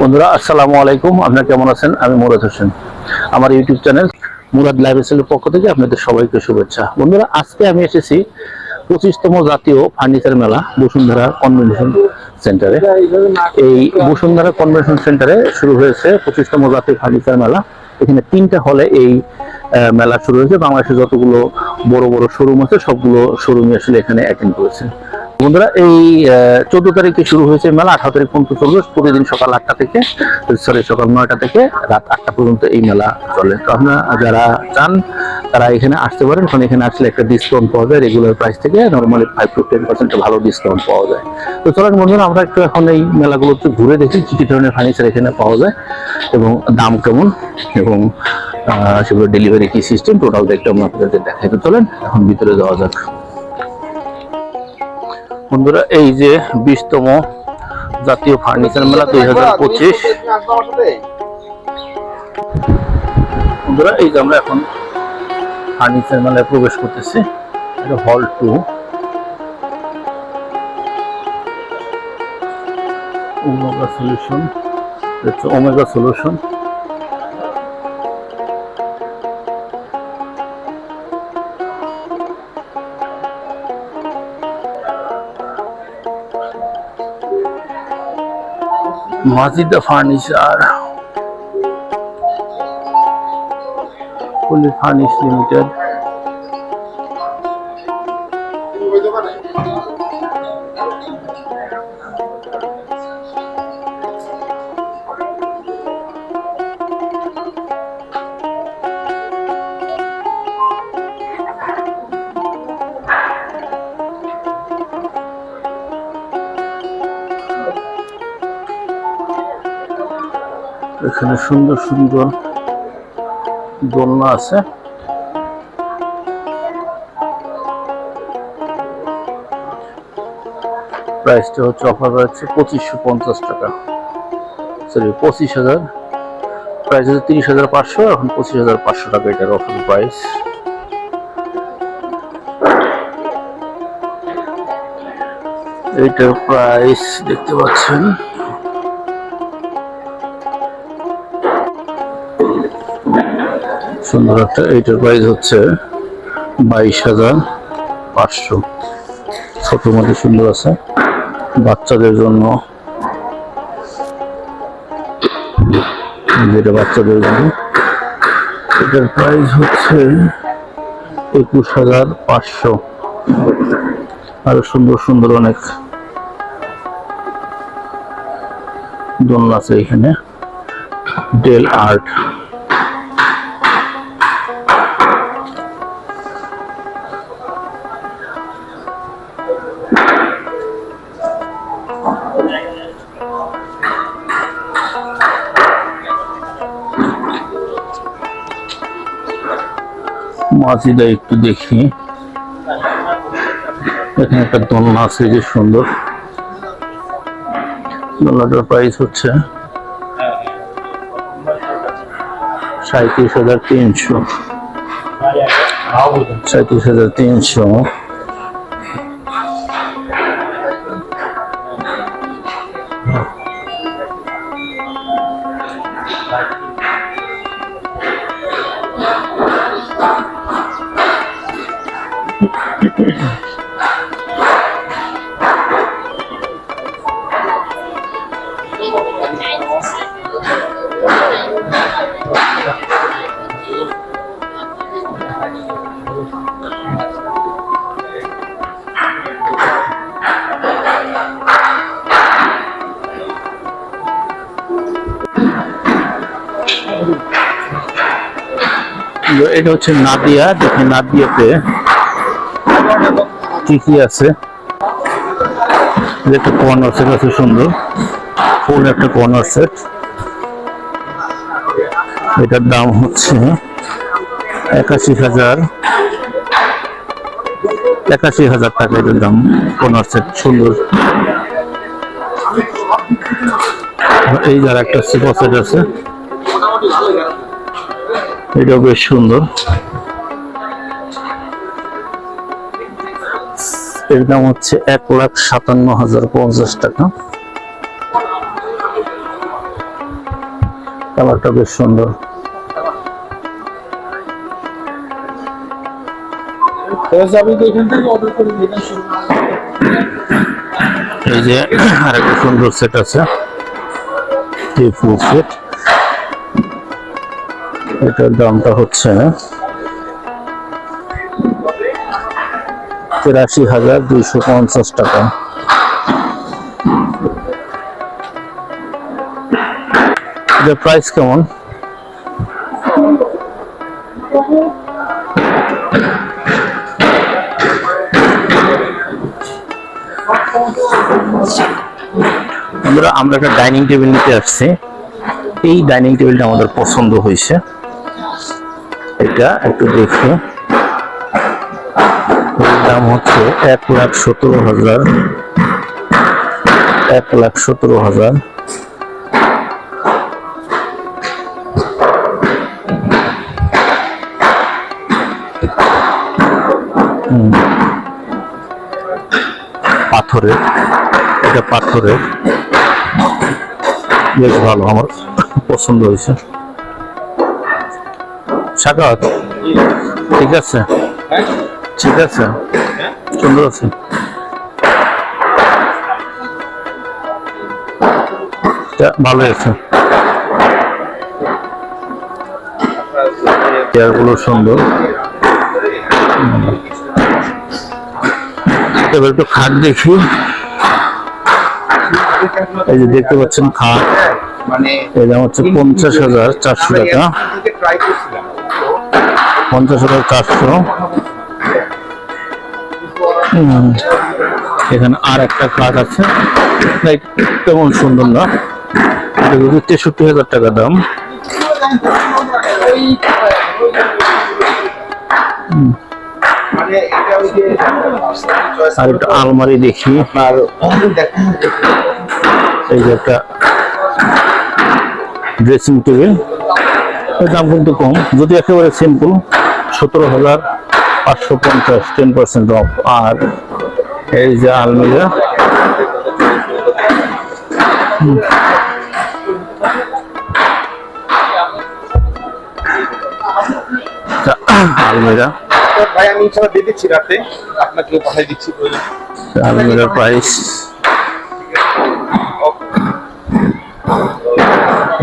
বন্ধুরা, আসসালামু আলাইকুম। আপনারা কেমন আছেন? আমি মুরাদ হোসেন। আমার ইউটিউব চ্যানেল মুরাদ এর পক্ষ থেকে আপনাদের সবাইকে শুভেচ্ছা। বন্ধুরা, আজকে আমি এসেছি পঁচিশতম জাতীয় ফার্নিচার মেলা, বসুন্ধরা কনভেনশন সেন্টারে। এই বসুন্ধরা কনভেনশন সেন্টারে শুরু হয়েছে পঁচিশতম জাতীয় ফার্নিচার মেলা। এখানে তিনটা হলে এই মেলা শুরু হয়েছে। বাংলাদেশে যতগুলো বড় বড় শোরুম আছে, সবগুলো শোরুমে আসলে এখানে অ্যাটেন্ড করেছে। বন্ধুরা, এই চোদ্দ তারিখে শুরু হয়েছে মেলা, আঠারো তারিখ পর্যন্ত চলবে। প্রতিদিন সকাল আটটা থেকে, সরি, সকাল নয়টা থেকে রাত আটটা পর্যন্ত এই মেলা চলে। তো আপনারা যারা চান, তারা এখানে আসতে পারেন। কারণ এখানে আসলে একটা ডিসকাউন্ট পাওয়া যায় রেগুলার প্রাইস থেকে। Normally five to ten percent ভালো ডিসকাউন্ট পাওয়া যায়। তো চলেন বন্ধুরা, আমরা একটু এখন এই মেলাগুলোতে ঘুরে দেখি, কি কি ধরনের ফার্নিচার এখানে পাওয়া যায় এবং দাম কেমন এবং সেগুলো ডেলিভারি কি সিস্টেম টোটাল একটু আমরা আপনাদের দেখাই। তো চলেন, এখন ভিতরে যাওয়া যাক। বন্ধুরা, এই যে বিশতম জাতীয় ফার্নিচার মেলা দুই হাজার পঁচিশ। বন্ধুরা, এই যে আমরা এখন ফার্নিচার মেলায় প্রবেশ করতেছি। এটা হল two. Omega solution Omega solution. Majida furniture fully furnish limited এখানে সুন্দর সুন্দর দোলনা আছে। প্রাইসটা হচ্ছে অফার রয়েছে পঁচিশশো পঞ্চাশ টাকা। সরি পঁচিশ হাজার। প্রাইস হচ্ছে তিরিশ হাজার পাঁচশো, এখন পঁচিশ হাজার পাঁচশো টাকা এটার অফার প্রাইস এইটার প্রাইস দেখতে পাচ্ছেন। সুন্দর একটা এইটার প্রাইস হচ্ছে বাইশ হাজার পাঁচশো। ছোট মধ্যে সুন্দর আছে। বাচ্চাদের জন্য, যেটা বাচ্চাদের জন্য। এটার প্রাইস হচ্ছে একুশ হাজার পাঁচশো। আরও সুন্দর সুন্দর অনেক দোলনা আছে এখানে। ডেল আর্ট মাঝিটা একটু দেখি। এখানে একটা দোলনা আছে, যে সুন্দর। দোলনাটার প্রাইস হচ্ছে সাঁত্রিশ হাজার তিনশো। সাঁত্রিশ হাজার তিনশো। এটা হচ্ছে নাদিয়া দেখি নাদিয়াতে কি কি আছে। একটা কর্নার সেট আছে সুন্দর, ফুল একটা কর্নার সেট এটার দাম হচ্ছে একাশি হাজার একাশি হাজার টাকা এটার দাম কর্নার সেট সুন্দর। এই যার একটা সুপার সেট আছে। এটাও বেশ সুন্দর। এর দাম হচ্ছে এক লাখ সাতান্ন হাজার পঞ্চাশ টাকা। কালারটা বেশ সুন্দর। এই যে আরেকটা সুন্দর সেট আছে। ফুল সেট এটার দামটা হচ্ছে তিরাশি হাজার দুইশো পঞ্চাশ টাকা। এটার প্রাইস কেমন? আমরা আমরা একটা ডাইনিং টেবিল নিতে আসছি। এই ডাইনিং টেবিলটা আমাদের পছন্দ হয়েছে। এটা একটু দেখি। দাম হচ্ছে এক লাখ সতেরো হাজার। এক লাখ সতেরো হাজার। পাথরের। এটা পাথরের। বেশ ভালো, আমার পছন্দ হয়েছে। ঠিক আছে? ঠিক আছে, সুন্দর আছে। ভালো আছে। চেয়ারগুলো সুন্দর। এবার একটু খাট দেখি। এই যে দেখতে পাচ্ছেন খাট। দাম হচ্ছে পঞ্চাশ হাজার চারশো টাকা। পঞ্চাশ হাজার চারশো। এখানে আর একটা খাট আছে। তেমন সুন্দর না? তেষট্টি হাজার টাকা দাম। আর একটা আলমারি দেখি। দেখেন। এই যে একটা ড্রেসিং টেবিলের দাম কিন্তু কম। যদি একেবারে সিম্পল সতেরো হাজার পাঁচশো পঞ্চাশ টেন পার্সেন্ট অফ আর এই যে আলমিরা আলমিরা। ভাই আমি ইনশাআল্লাহ দিয়ে দিচ্ছি রাতে। আপনাকে পাঠিয়ে দিচ্ছি। আলমিরার প্রাইস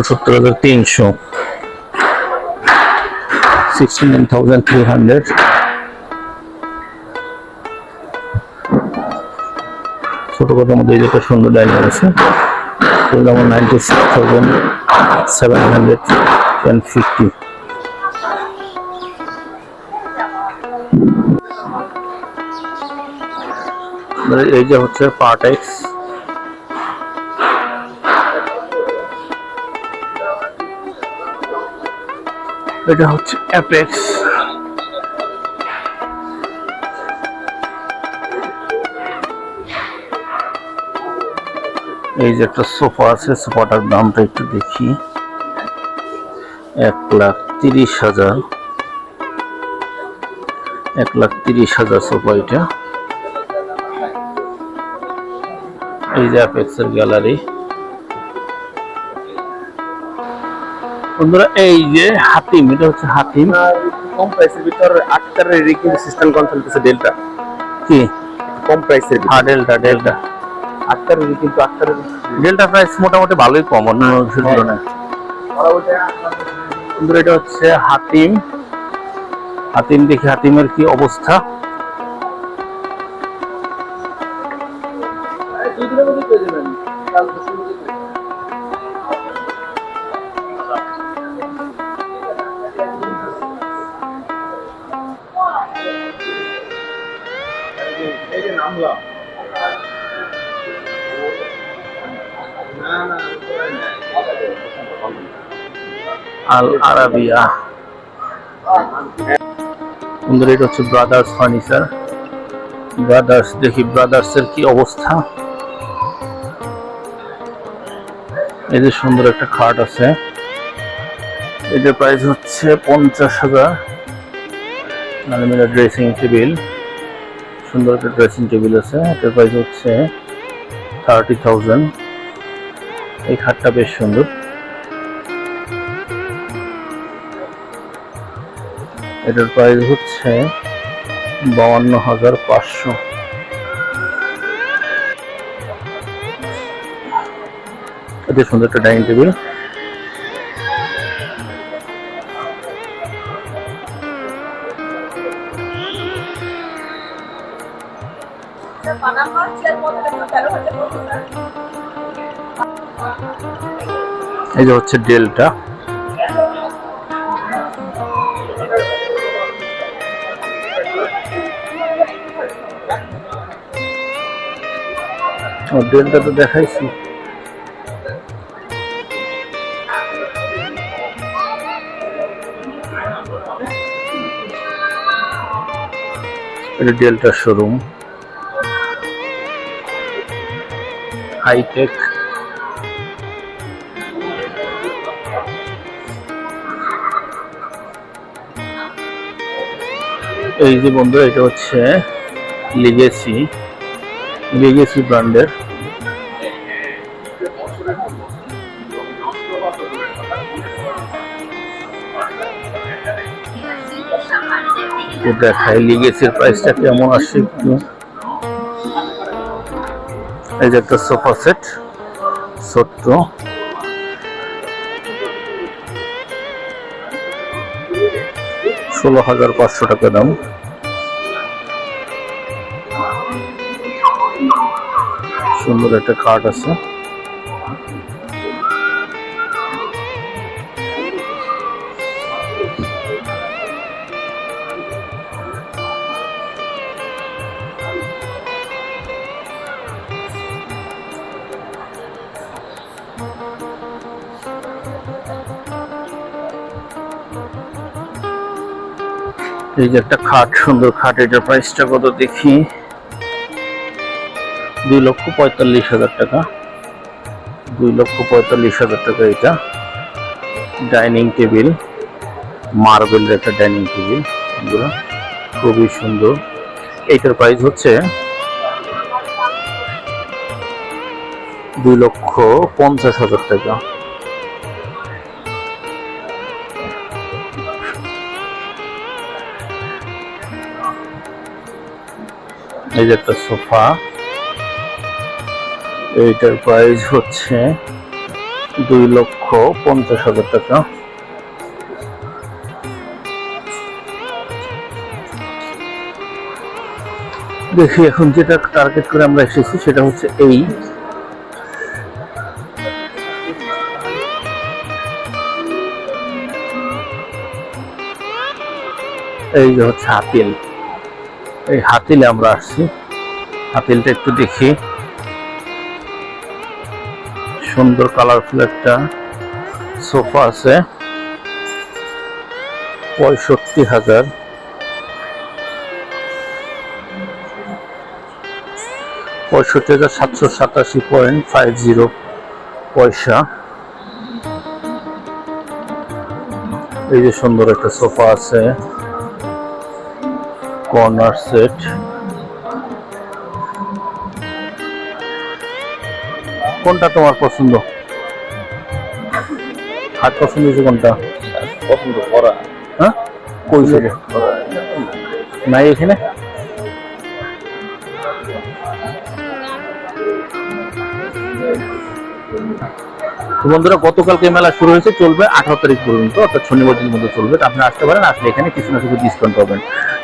উনসত্তর হাজার তিনশো। Sixty nine thousand three hundred ছোট কথার মধ্যে এই একটা সুন্দর ডাইনিং আছে। Ninety six thousand seven hundred and fifty এই যে হচ্ছে পার্টেক্স এটা হচ্ছে অ্যাপেক্স। এই যে একটা সোফা আছে, সোফাটার দামটা একটু দেখি। এক লাখ তিরিশ হাজার। এক লাখ তিরিশ হাজার সোফা এটা। এই যে অ্যাপেক্সের গ্যালারি। বন্ধুরা এই যে হাতিম এটা হচ্ছে হাতিম। কম প্রাইসের ভিতর আটটারের রিকিং সিস্টেম কন্ট্রোল করছে ডেল্টা কি? কম প্রাইসের হ্যাঁ ডেল্টা ডেল্টা আটটারের কিন্তু আটটারের ডেল্টা প্রাইস মোটামুটি ভালোই কম অন্য তুলনায় বন্ধুরা এটা হচ্ছে হাতিম। হাতিম দেখি হাতিমের কি অবস্থা? এই আল আরাবিয়া বন্ধুরা এটা হচ্ছে ব্রাদার্স ফার্নিচার ব্রাদার্স দেখি ব্রাদার্স এর কি অবস্থা। এই যে সুন্দর একটা খাট আছে। এটার প্রাইস হচ্ছে পঞ্চাশ হাজার। আলমিরা ড্রেসিং টেবিল সুন্দর একটা ড্রেসিং টেবিল আছে। এটার প্রাইস হচ্ছে থার্টি থাউজেন্ড এই খাটটা বেশ সুন্দর। এটার প্রাইস হচ্ছে বাউান্ন হাজার পাঁচশো। এটা সুন্দর একটা ডাইনিং টেবিল এই যে হচ্ছে ডেলটা। ডেলটা তো দেখাইছি। এটা ডেলটার শোরুম। হাইটেক। এই যে বন্ধু এটা হচ্ছে লিগেসি লিগেসি ব্র্যান্ডের। তো দেখায় লিগেসির প্রাইসটা কেমন একটু। এই যে একটা সোফা সেট ছোট্ট। ষোলো হাজার পাঁচশো টাকা দাম। সুন্দর একটা কার্ড আছে। এই যে একটা খাট, সুন্দর খাট, এটার প্রাইসটা কত দেখি? দুই লক্ষ পঁয়তাল্লিশ হাজার টাকা। দুই লক্ষ পঁয়তাল্লিশ হাজার টাকা এটা। ডাইনিং টেবিল, মার্বেলের একটা ডাইনিং টেবিল খুবই সুন্দর। এইটার প্রাইস হচ্ছে দুই লক্ষ পঞ্চাশ হাজার টাকা। এই একটা সোফা। এইটার প্রাইস হচ্ছে দুই লক্ষ পঞ্চাশ হাজার টাকা। দেখি এখন যেটা টার্গেট করে আমরা এসেছি সেটা হচ্ছে এই। এই যে হচ্ছে হাতিল এই হাতিলে আমরা আসছি। হাতিলটা একটু দেখি। সুন্দর কালারফুল একটা সোফা আছে। পঁয়ষট্টি হাজার। পঁয়ষট্টি হাজার সাতশো সাতাশি পয়েন্ট ফাইভ জিরো পয়সা। এই যে সুন্দর একটা সোফা আছে। Corner set. কোনটা তোমার পছন্দ? হাত পছন্দ হয়েছে কোনটা? পছন্দ করা হ্যাঁ? কই সেটা নাই এখানে? বন্ধুরা গতকালকে মেলা শুরু হয়েছে চলবে আঠারো তারিখ পর্যন্ত অর্থাৎ শনিবার দিন মধ্যে চলবে। আপনি আসতে পারেন আসলে এখানে কিছু না কিছু ডিসকাউন্ট পাবেন।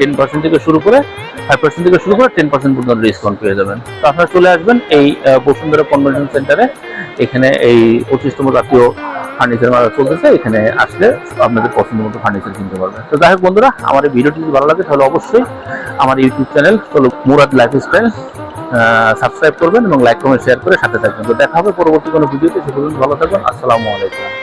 টেন পার্সেন্ট থেকে শুরু করে ফাইভ পার্সেন্ট থেকে শুরু করে টেন পার্সেন্ট পর্যন্ত ডিসকাউন্ট পেয়ে যাবেন। তো আপনারা চলে আসবেন এই বসুন্ধরা কনভেনশন সেন্টারে এখানে এই পঁচিশতম জাতীয় ফার্নিচার মেলা চলতেছে। এখানে আসলে আপনাদের পছন্দ মতো ফার্নিচার কিনতে পারবেন। তো যাই হোক বন্ধুরা, আমার এই ভিডিওটি যদি ভালো লাগে তাহলে অবশ্যই আমার ইউটিউব চ্যানেল চলো মুরাদ লাইফ স্টাইল সাবস্ক্রাইব করবেন এবং লাইক কমেন্ট শেয়ার করে সাথে থাকবেন। তো দেখা হবে পরবর্তী কোনো ভিডিওতে। সে পর্যন্ত ভালো থাকবেন। আসসালামু আলাইকুম।